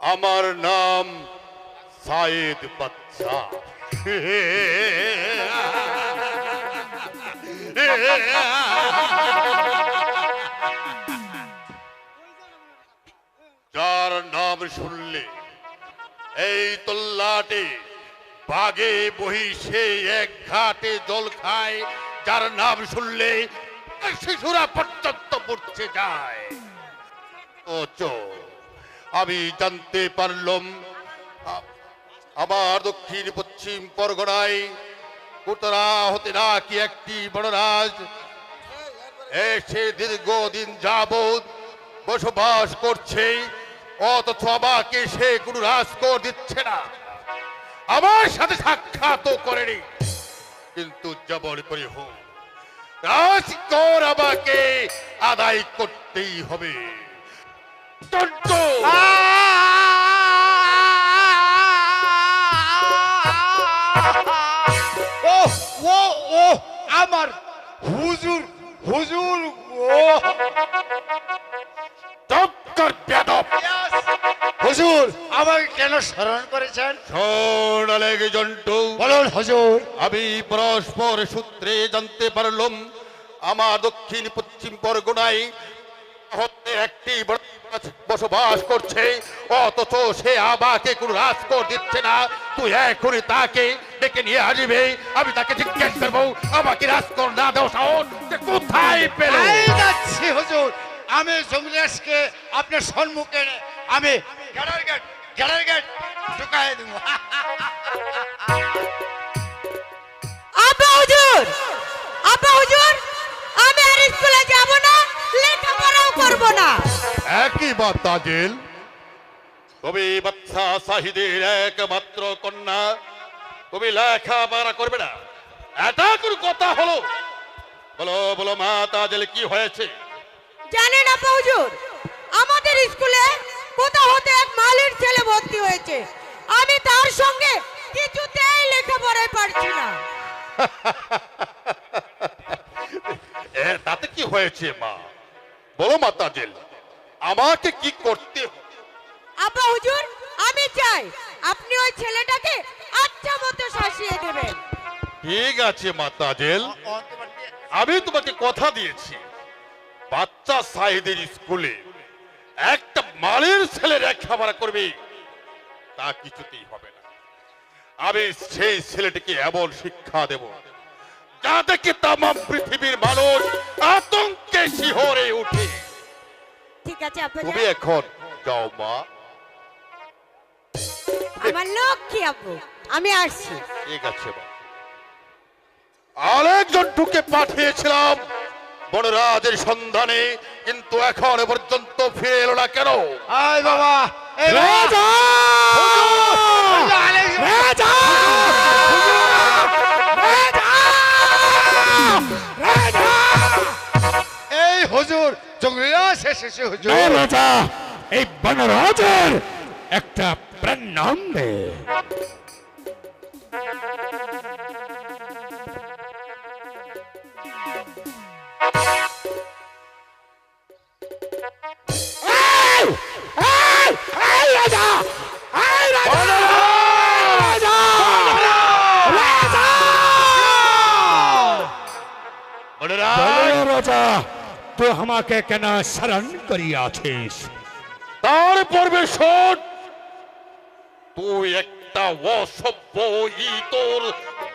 আমার নাম সাইদ বাচ্চা যার শুনলে, এই তল্লাটে বাগে বহিষে এক ঘাটে জল খায়, যার নাম শুনলে শিশুরা পর্যন্ত যায়। আমি জানতে পারলাম আ- আমার দক্ষিণ পশ্চিম পরগনায় উত্তরা হতে নাকি একটি বড়রাজ এসে দীর্ঘদিন যাবৎ বসবাস করছে অথচ আমাকে সে কোনো রাজকর দিচ্ছে না। আমার সাথে সাক্ষাৎ করেনি। কিন্তু করে হোক রাজকর আমাকে আদায় করতেই হবে। দণ্ড! ও ও ও আমার হুজুর হুজুর ও চমৎকার বেদব! হুজুর আমাকে কেন স্মরণ করেছেন? আলেক জন্টু। বলুন হুজুর। আমি পরস্পর সূত্রে জানতে পারলাম আমার দক্ষিণ পশ্চিম পরগনায় হতে একটি বসবাস করছে অথচ সে আমাকে কোন রাজকর দিচ্ছে না। তুই এখনই তাকে ডেকে নিয়ে আসবে আমি তাকে জিজ্ঞেস করব আমাকে রাজকর না সাহস সে কোথায় পেল? যাচ্ছি হুজুর। আমি জঙ্গলেশকে আপনার সম্মুখে আমি গেটার গেট গেটার গেট ঢুকাই দেবো। আপা হুজুর আপা হুজুর আমি আর স্কুলে যাব না লেখাপড়াও করব না। একই বাত তাজেল তুমি বাচ্চা সাহিদের একমাত্র কন্যা। তুমি লেখাপড়া করবে না। এটা কোন কথা হলো। বলো বলো মা তাজেল কি হয়েছে? জানেন আপা হুজুর আমাদের স্কুলে কোথাও হতে এক মালির ছেলে ভর্তি হয়েছে? আমি তার সঙ্গে কিছুতেই লেখাপড়ায় পারছি না। এ, তাতে কি হয়েছে মা? বলো মা তাজেল আমাকে কি করতে? আপা হুজুর আমি চাই আপনি ওই ছেলেটাকে আচ্ছা মতো শাসিয়ে দেবেন। ঠিক আছে মা তাজেল আমি তোমাকে কথা দিয়েছি। বাচ্চা সাহিদের স্কুলে একটা মালের ছেলে লেখাপড়া করবে তা কিছুতেই হবে না। আমি সেই ছেলেটিকে এমন শিক্ষা দেব যা দেখে তাম পৃথিবীর মানুষ আতঙ্কে শিহরে উঠে। ঠিক আছে তুমি এখন যাও মা। আমার লক্ষ্মী আপু আমি আসছি। ঠিক আছে মা। আরেকজন ঢুকে পাঠিয়েছিলাম বনরাজের সন্ধানে কিন্তু এখন পর্যন্ত ফিরে এলো না কেন? আয় বাবা এই! হুজুর! আলেক- এই হুজুর এই বনরাজের একটা প্রণাম দে রাজা তুই আমাকে কেন শরণ করিয়াছিস তার পূর্বে শোন তুই একটা অসভ্য ইতর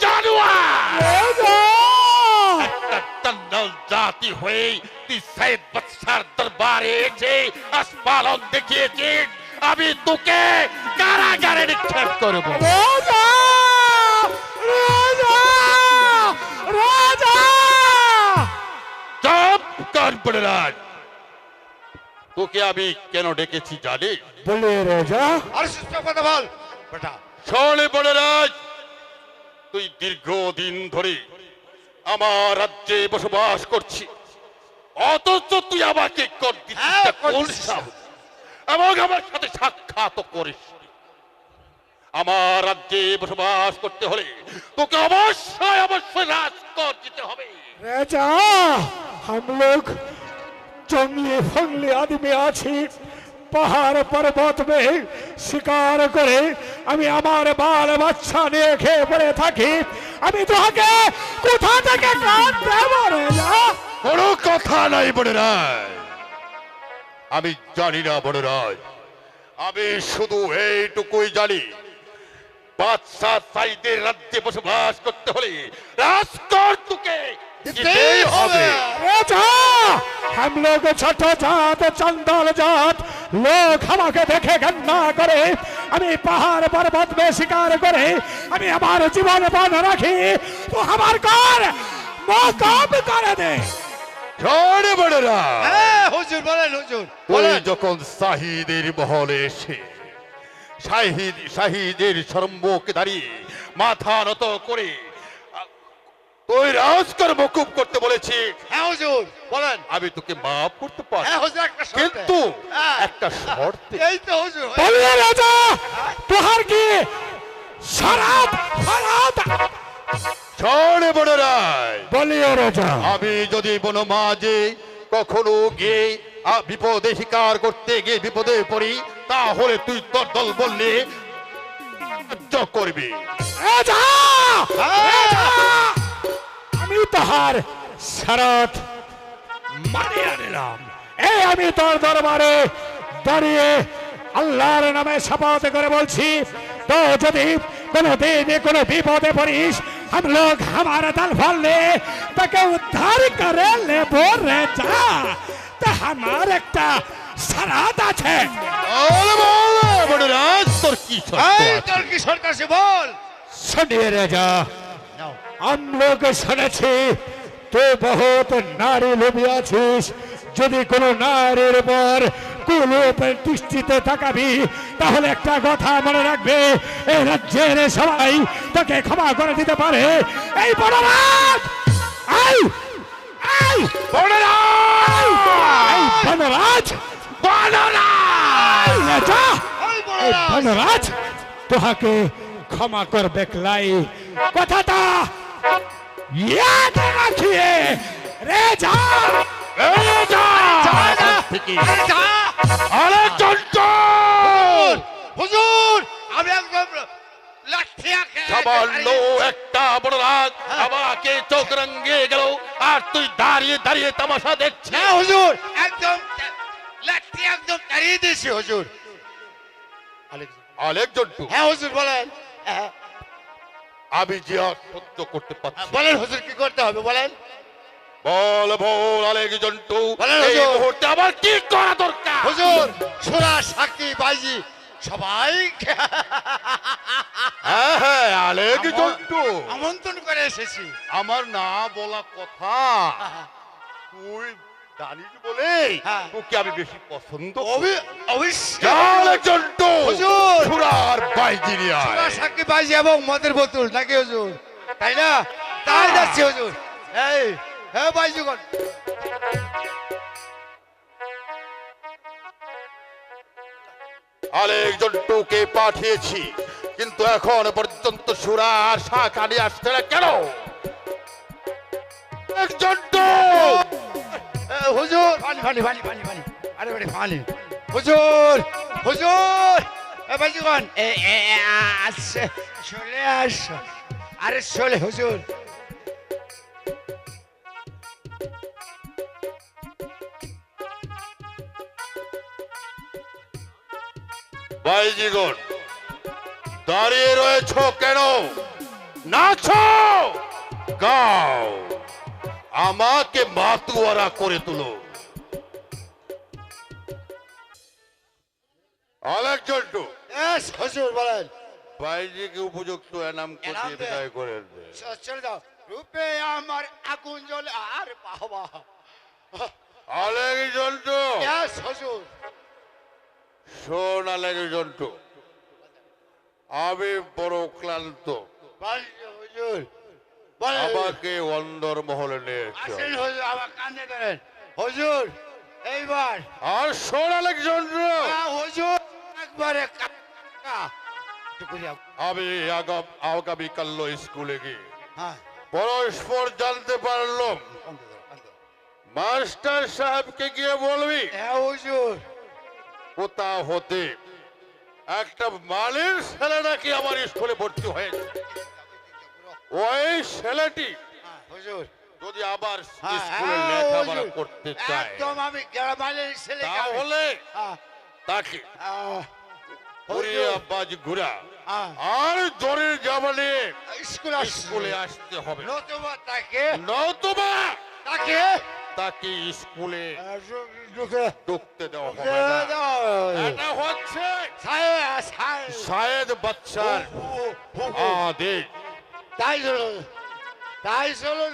জানোয়ার একটা টান্ডাল জাতি হয়ে তুই সাইদ বাদশার দরবারে এসে আসপালন দেখিয়েছিস আমি তোকে কারাগারে নিক্ষেপ করব কর বনরাজ তোকে আমি কেন ডেকেছি জানিস? বলে রাজা। আর সুস্থ কথা বল। বেটা। শোনে বনরাজ তুই দীর্ঘদিন ধরে আমার রাজ্যে বসবাস করছি। অথচ তুই আমাকে কর দিচ্ছিস হ্যাঁ, কর? এবং আমার সাথে সাক্ষাৎ করিস আমার রাজ্যে বসবাস করতে হলে তোকে অবশ্যই অবশ্যই রাজকর যেতে হবে। राजा हम लोग जंगली फंगली आदमी আছি পাহাড় পর্বত মে শিকার করে আমি আমার বাল বাচ্চা নিয়ে খেয়ে পড়ে থাকি আমি তোকে কোথা থেকে কাঠ দেবো রাজা কোনো কথা নাই বড় রায় আমি জানি না বড় রায় আমি শুধু এইটুকুই জানি বাদশাহ সাইদের রাজ্যে বসবাস করতে হলে রাজকর তোকে দিতেই হবে রাজা হাম লোক ছোট জাত চন্দল জাত লোক আমাকে দেখে ঘন্না করে আমি পাহাড় পর্বত মে শিকার করে আমি আমার জীবন বন রাখি তো আমার কর মকাম করে দে ঝড়ে বড়রা হ্যাঁ হুজুর বলেন হুজুর বলেন যখন সাহিদের মহলে এসে শাহিদ শাহিদের সর্বকে দাঁড়িয়ে মাথা নত করে তুই রাজকর মকুব করতে বলেছি। হ্যাঁ হুজুর বলেন। আমি তোকে মাফ করতে পারি। হ্যাঁ হুজুর একটা শর্তে। কিন্তু হ্যাঁ, একটা শর্তে। এই তো হুজুর বলিয়ে রাজা তোহার কি শরাব শোন বড় রায়। বলিয়ে রাজা। আমি যদি বনমাঝে কখনো গিয়ে বিপদে শিকার করতে গিয়ে বিপদে পড়ি তাহলে তুই তোর দল বললে করবি। রাজা! রাজা! আমি তাহার শরৎ মানিয়ে নিলাম এই আমি তোর দরবারে দাঁড়িয়ে আল্লাহর নামে শপথ করে বলছি তো যদি কোনো দিন কোনো বিপদে পড়িস हम लोग हमारा दल फल ले তাকে উদ্ধার করে নেব রে যা তা আমার একটা সারাত আছে বল বল বড় রাজ তোর কি শর্ত এই আছে? তোর কি সরকার সে বল শুনিয়ে রে যা নাও। हम लोग শুনেছি তুই বহুত নারী লোভী আছিস যদি কোনো নারীর উপর কুলুপের দৃষ্টিতে তাকাবি তাহলে একটা কথা মনে রাখবে এই রাজ্যের সবাই তোকে ক্ষমা করে দিতে পারে এই বড় রাজ এই এই বড় রাজ! এই বনরাজ বনরাজ! এই রাজা ওই বড় এই রাজ। বনরাজ তোহাকে ক্ষমা করবে ক্লাই কথাটা ইয়াদ রাখিয়ে রে যা এই যা! আরে যা। হুজুর আমি একদম সামান্য একটা বড় রাজ আমাকে চোখ রঙ্গে গেল আর তুই দাঁড়িয়ে দাঁড়িয়ে তামাশা দেখছিস। না হুজুর একদম লাঠি একদম তাড়িয়ে দিয়েছি হুজুর। আলেক জন্টু হ্যাঁ হুজুর বলেন। হ্যাঁ, আমি যে সত্য করতে পারছি বলেন হুজুর কি করতে হবে বলেন? বল বল আলেক জন্টু। বলেন, এই। মুহূর্তে আমার কি করা দরকার? হুজুর সোনা সাক্ষী বাইজি সবাই হ্যাঁ হ্যাঁ আলেক জন্টু। আমন্ত্রণ করে এসেছি। আমার না বলা কথা। তুই জানিস বলে হ্যাঁ। তোকে আমি বেশি পছন্দ করি। অবি- অবশ্যই যা আলেক জন্টু হুজুর। সুরার বাইজি নিয়ে আয়। সোনা সাক্ষী বাইজি এবং মদের বোতল নাকি হুজুর তাই না তাই যাচ্ছে হুজুর এই হ্যাঁ বাইজিগণ আলেক জন্টুকে পাঠিয়েছি কিন্তু এখন পর্যন্ত সুরা আর শাক আনি আসছে না কেন আলেক জন্টু এ, হুজুর! পানি পানি পানি পানি পানি। আরে বাড়ি পানি। হুজুর! হুজুর! বাজিগণ চলে আস আরে চলে হুজুর। বাইজিগণ দাঁড়িয়ে রয়েছ কেন? নাচো! গাও! আমাকে মাতুয়ারা করে তুলো। বলেন। বাইজিকে উপযুক্ত এনাম এনাম বিদায় করে চলে যাও। রূপে আমার আগুন জ্বলে আর বাবা। আলেক জন্টু এস হুজুর। শোন আলেক জন্টু আমি বড় ক্লান্ত। হুজুর। আমাকে অন্দর মহলে নিয়ে। হুজুর এইবার। আর শোন আলেকজান্ডার হুজুর একবারে আমি আগাম আগামীকাল স্কুলে গিয়ে হ্যাঁ। পরস্পর জানতে পারলাম। মাস্টার সাহেবকে গিয়ে বলবি? হ্যাঁ হুজুর। কোথা হতে? একটা মালের ছেলে নাকি আমার স্কুলে ভর্তি হয়েছে। ওই ছেলেটি হ্যাঁ, হুজুর। যদি আবার হ্যাঁ, স্কুলে হ্যাঁ, লেখাপড়া করতে চায় একদম আমি গ্রামের ছেলে তাহলে তাকে ঘুরিয়ে বাজ ঘুরা আর জোরের জামানে স্কুল স্কুলে আসতে হবে। নতুবা তাকে নতুবা তাকে তাকে স্কুলে ঢুকতে দেওয়া হবে এটা হচ্ছে। শায়েদ বাচ্চার। আদেশ। তাই চলো তাই চলো